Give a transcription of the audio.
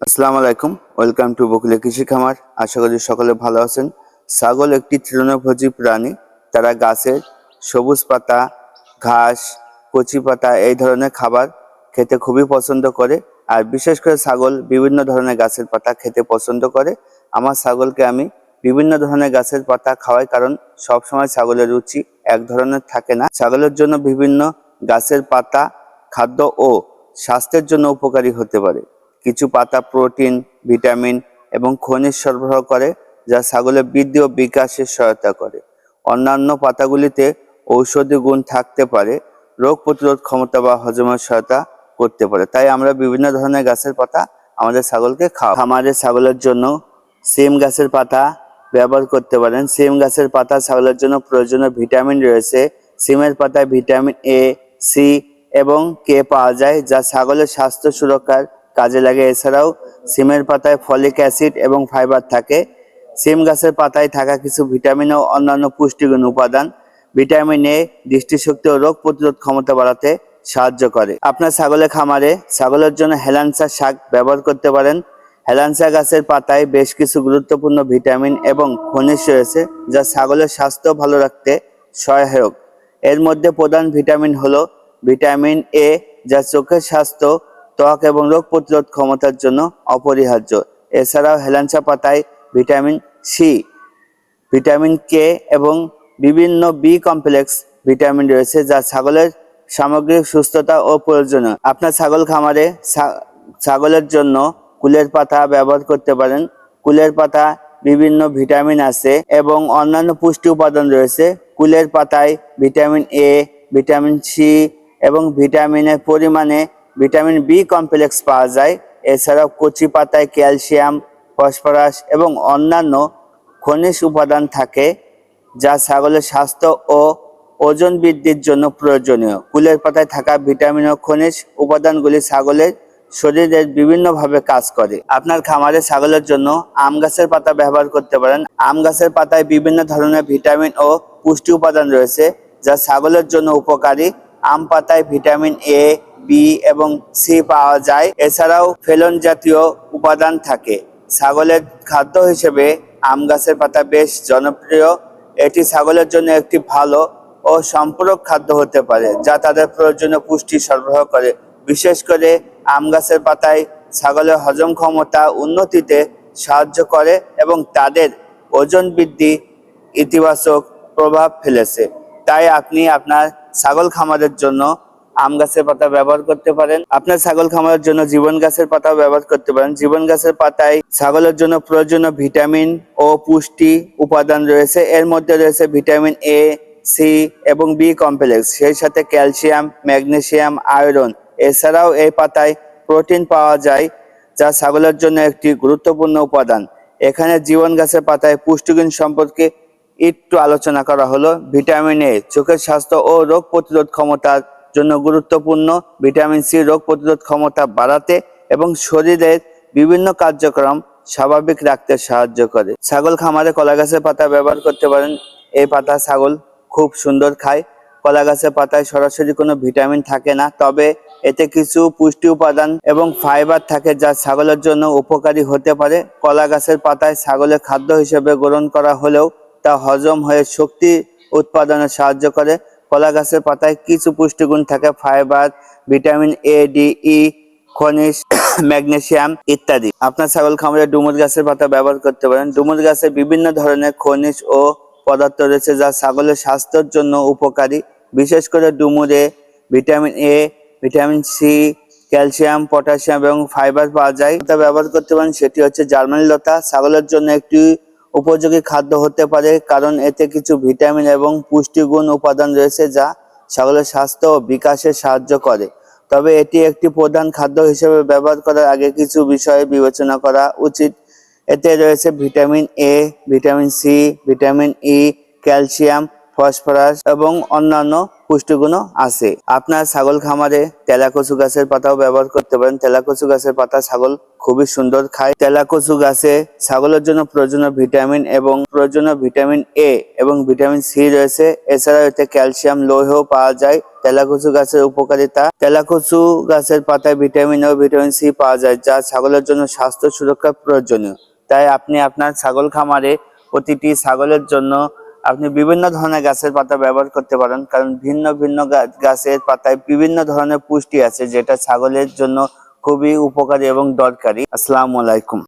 আসসালামু আলাইকুম, welcome to বকুলে কৃষি খামার। আশা করি সকলে ভালো আছেন। ছাগল একটি তৃণভোজী প্রাণী। তারা গাছের সবুজ পাতা, ঘাস, কচি পাতা এই ধরনের খাবার খেতে খুবই পছন্দ করে। আর বিশেষ করে ছাগল বিভিন্ন ধরনের গাছের পাতা খেতে পছন্দ করে। আমার ছাগলকে আমি বিভিন্ন ধরনের গাছের পাতা খাওয়াই কারণ সব সময় ছাগলের রুচি এক ধরনের থাকে না। ছাগলের জন্য বিভিন্ন গাছের পাতা, খাদ্য ও স্বাস্থ্যের জন্য উপকারী হতে পারে। কিছু পাতা, প্রোটিন, ভিটামিন এবং খনিজ সরবরাহ করে, যা ছাগলের বৃদ্ধি ও বিকাশে সহায়তা করে। অন্যান্য পাতাগুলিতে ঔষধি গুণ থাকতে পারে, রোগ প্রতিরোধ ক্ষমতা বা হজমের সহায়তা করতে পারে। তাই আমরা বিভিন্ন ধরনের গাছের পাতা আমাদের ছাগলকে খাওয়া আমাদের ছাগলের জন্য সিম গাছের পাতা ব্যবহার করতে পারেন। সিম গাছের পাতা ছাগলের জন্য প্রয়োজনীয় ভিটামিন রয়েছে। সিমের পাতায় ভিটামিন এ সি এবং কে পাওয়া যায়, যা ছাগলের স্বাস্থ্য সুরক্ষার কাজে লাগে। এছাড়াও সিমের পাতায় ফলিক অ্যাসিড এবং ফাইবার থাকে। সিম গাছের পাতায় থাকা কিছু ভিটামিন ও অন্যান্য পুষ্টিগুণ উপাদান ভিটামিন এ দৃষ্টিশক্তি ও রোগ প্রতিরোধ ক্ষমতা বাড়াতে সাহায্য করে। আপনার ছাগলের খামারে ছাগলের জন্য হেলান্সা শাক ব্যবহার করতে পারেন। হেলান্সা গাছের পাতায় বেশ কিছু গুরুত্বপূর্ণ ভিটামিন এবং খনিজ রয়েছে, যা ছাগলের স্বাস্থ্য ভালো রাখতে সহায়ক। এর মধ্যে প্রধান ভিটামিন হলো ভিটামিন এ, যা চোখের স্বাস্থ্য ত্বক এবং রোগ প্রতিরোধ ক্ষমতার জন্য অপরিহার্য। এছাড়াও হেলাঞ্চা পাতায় ভিটামিন সি ভিটামিন কে এবং বিভিন্ন বি কমপ্লেক্স ভিটামিন রয়েছে যা ছাগলের সামগ্রিক সুস্থতা ও প্রয়োজনীয়। আপনার ছাগল খামারে ছাগলের জন্য কুলের পাতা ব্যবহার করতে পারেন। কুলের পাতা বিভিন্ন ভিটামিন আছে এবং অন্যান্য পুষ্টি উপাদান রয়েছে। কুলের পাতায় ভিটামিন এ ভিটামিন সি এবং ভিটামিনের পরিমাণে ভিটামিন বি কমপ্লেক্স পাওয়া যায়। এছাড়াও কচি পাতায় ক্যালসিয়াম, ফসফরাস এবং অন্যান্য খনিজ উপাদান থাকে, যা ছাগলের স্বাস্থ্য ও ওজন বৃদ্ধির জন্য প্রয়োজনীয়। কুলের পাতায় থাকা ভিটামিন ও খনিজ উপাদানগুলি ছাগলের শরীরের বিভিন্নভাবে কাজ করে। আপনার খামারে ছাগলের জন্য আম গাছের পাতা ব্যবহার করতে পারেন। আম গাছের পাতায় বিভিন্ন ধরনের ভিটামিন ও পুষ্টি উপাদান রয়েছে, যা ছাগলের জন্য উপকারী। আম পাতায় ভিটামিন এ বি এবং সি পাওয়া যায়। এছাড়াও ফেলন জাতীয় উপাদান থাকে। ছাগলের খাদ্য হিসেবে আম গাছের পাতা বেশ জনপ্রিয়। এটি ছাগলের জন্য একটি ভালো ও সম্পূরক খাদ্য হতে পারে, যা তাদের প্রয়োজনীয় পুষ্টি সরবরাহ করে। বিশেষ করে আম গাছের পাতায় ছাগলের হজম ক্ষমতা উন্নতিতে সাহায্য করে এবং তাদের ওজন বৃদ্ধি ইতিবাচক প্রভাব ফেলেছে। তাই আপনি আপনার ছাগল খামারের জন্য আম গাছের পাতা ব্যবহার করতে পারেন। আপনার ছাগল খামারের জন্য জীবন গাছের পাতাও ব্যবহার করতে পারেন। জীবন গাছের পাতায় ছাগলের জন্য প্রয়োজনীয় ভিটামিন ও পুষ্টি উপাদান রয়েছে। এর মধ্যে রয়েছে ভিটামিন এ সি এবং বি কমপ্লেক্স সেই সাথে ক্যালসিয়াম, ম্যাগনেসিয়াম, আয়রন। এছাড়াও এই পাতায় প্রোটিন পাওয়া যায়, যা ছাগলের জন্য একটি গুরুত্বপূর্ণ উপাদান। এখানে জীবন গাছের পাতায় পুষ্টিগুণ সম্পর্কে একটু আলোচনা করা হলো। ভিটামিন এ চোখের স্বাস্থ্য ও রোগ প্রতিরোধ ক্ষমতার জন্য গুরুত্বপূর্ণ ভিটামিন সি রোগ প্রতিরোধ ক্ষমতা বাড়াতে এবং শরীরের বিভিন্ন কার্যক্রম স্বাভাবিক রাখতে সাহায্য করে। ছাগল খামারে কলা গাছের পাতা ব্যবহার করতে পারেন। এই পাতা ছাগল খুব সুন্দর খায়। কলা গাছের পাতায় সরাসরি কোনো ভিটামিন থাকে না, তবে এতে কিছু পুষ্টি উপাদান এবং ফাইবার থাকে যা ছাগলের জন্য উপকারী হতে পারে। কলা গাছের পাতায় ছাগলের খাদ্য হিসেবে গ্রহণ করা হলেও তা হজম হয়ে শক্তি উৎপাদনে সাহায্য করে। কলা গাছের পাতায় কিছু পুষ্টিগুণ থাকে, fibre, vitamin A D E খনিজ ম্যাগনেসিয়াম ইত্যাদি। আপনার ছাগল খামারে ডুমুর গাছের পাতা ব্যবহার করতে পারেন। ডুমুর গাছে বিভিন্ন ধরনের খনিজ ও পদার্থ রয়েছে যা ছাগলের স্বাস্থ্যের জন্য উপকারী। বিশেষ করে ডুমুরে vitamin A vitamin C calcium, potassium এবং ফাইবার পাওয়া যায়। তা ব্যবহার করতে পারেন, সেটি হচ্ছে জার্মানি লতা। ছাগলের জন্য একটি উপযোগী খাদ্য হতে পারে, কারণ এতে কিছু ভিটামিন এবং পুষ্টিগুণ উপাদান রয়েছে যা ছাগলের স্বাস্থ্য ও বিকাশে সাহায্য করে। তবে এটি একটি প্রধান খাদ্য হিসেবে ব্যবহার করার আগে কিছু বিষয়ে বিবেচনা করা উচিত। এতে রয়েছে vitamin A vitamin C vitamin E calcium phosphorus এবং অন্যান্য পুষ্টিগুণও আছে। আপনার ছাগল খামারে তেলাকচু গাছের পাতাও ব্যবহার করতে পারেন। তেলাকচু গাছের পাতা ছাগল খুবই সুন্দর খায়। তেলাকচু গাছে ছাগলের জন্য প্রয়োজনীয় ভিটামিন এবং প্রয়োজনীয় ভিটামিন এ এবং ভিটামিন সি রয়েছে। এছাড়াও এতে ক্যালসিয়াম, লৌহও পাওয়া যায়। তেলাকচু গাছের উপকারিতা। তেলাকচু গাছের পাতায় ভিটামিন ও ভিটামিন সি পাওয়া যায়, যা ছাগলের জন্য স্বাস্থ্য সুরক্ষা প্রয়োজনীয়। তাই আপনি আপনার ছাগল খামারে প্রতিটি ছাগলের জন্য আপনি বিভিন্ন ধরনের গাছের পাতা ব্যবহার করতে পারেন, কারণ ভিন্ন ভিন্ন গাছের পাতায় বিভিন্ন ধরনের পুষ্টি আছে, যেটা ছাগলের জন্য খুবই উপকারী এবং দরকারি। আসসালামু আলাইকুম।